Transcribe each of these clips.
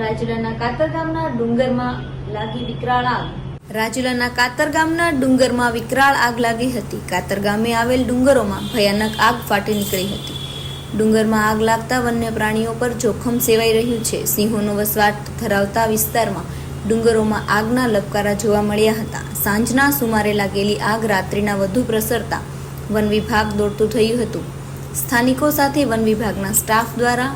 રાજુલાના કાતર ગામના ડુંગરમાં લાગી વિકરાળ આગ. રાજુલાના કાતર ગામના ડુંગરમાં વિકરાળ આગ લાગી હતી. કાતર ગામે આવેલ ડુંગરોમાં ભયાનક આગ ફાટી નીકળી હતી. ડુંગરમાં આગ લાગતા વન્ય પ્રાણીઓ પર જોખમ સેવાઈ રહ્યું છે. સિંહોનો વસવાટ ધરાવતા વિસ્તારમાં ડુંગરોમાં આગના લપકારા જોવા મળ્યા હતા. સાંજના સુમારે લાગેલી આગ રાત્રિના વધુ પ્રસરતા વન વિભાગ દોડતું થયું હતું. સ્થાનિકો સાથે વન વિભાગના સ્ટાફ દ્વારા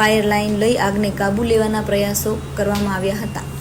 ફાયર લાઇન લઈ આગને કાબૂ લેવાના પ્રયાસો કરવામાં આવ્યા હતા.